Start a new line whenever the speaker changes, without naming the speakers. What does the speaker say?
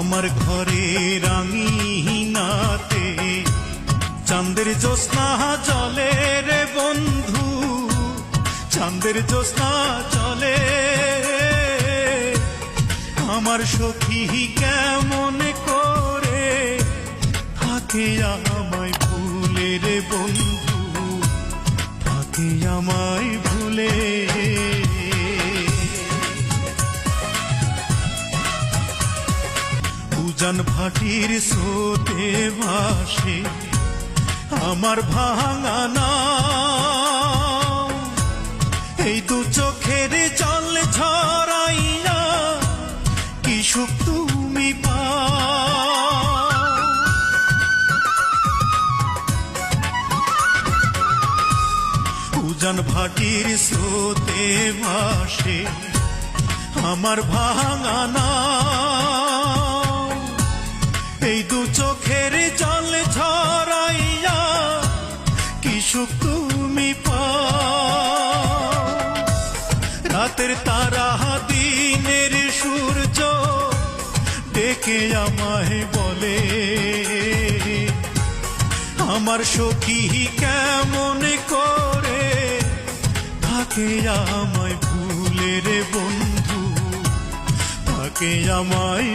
আমার ঘরে রাঙিনাতে চাঁদের জ্যোৎস্না চলে রে বন্ধু, চাঁদের জ্যোৎস্না চলে আমার সখী কেমন করে থাকে আমায় ভুলে রে বন্ধু, থাকে আমায় উজান ভাটির স্রোতে ভাসে আমার ভাঙানা এই দু চোখের জল ঝরাইয়া কি সুখ তুমি পা উজান ভাটির স্রোতে ভাসে আমার ভাঙানা এই দু চোখের জল ঝরাইয়া কি সুখ তুমি রাতের তারা দিনের সূর্য ডেকে আমায় বলে, আমার সখী কেমন করে থাকে আমায় ভুলে রে বন্ধু, থাকে আমায়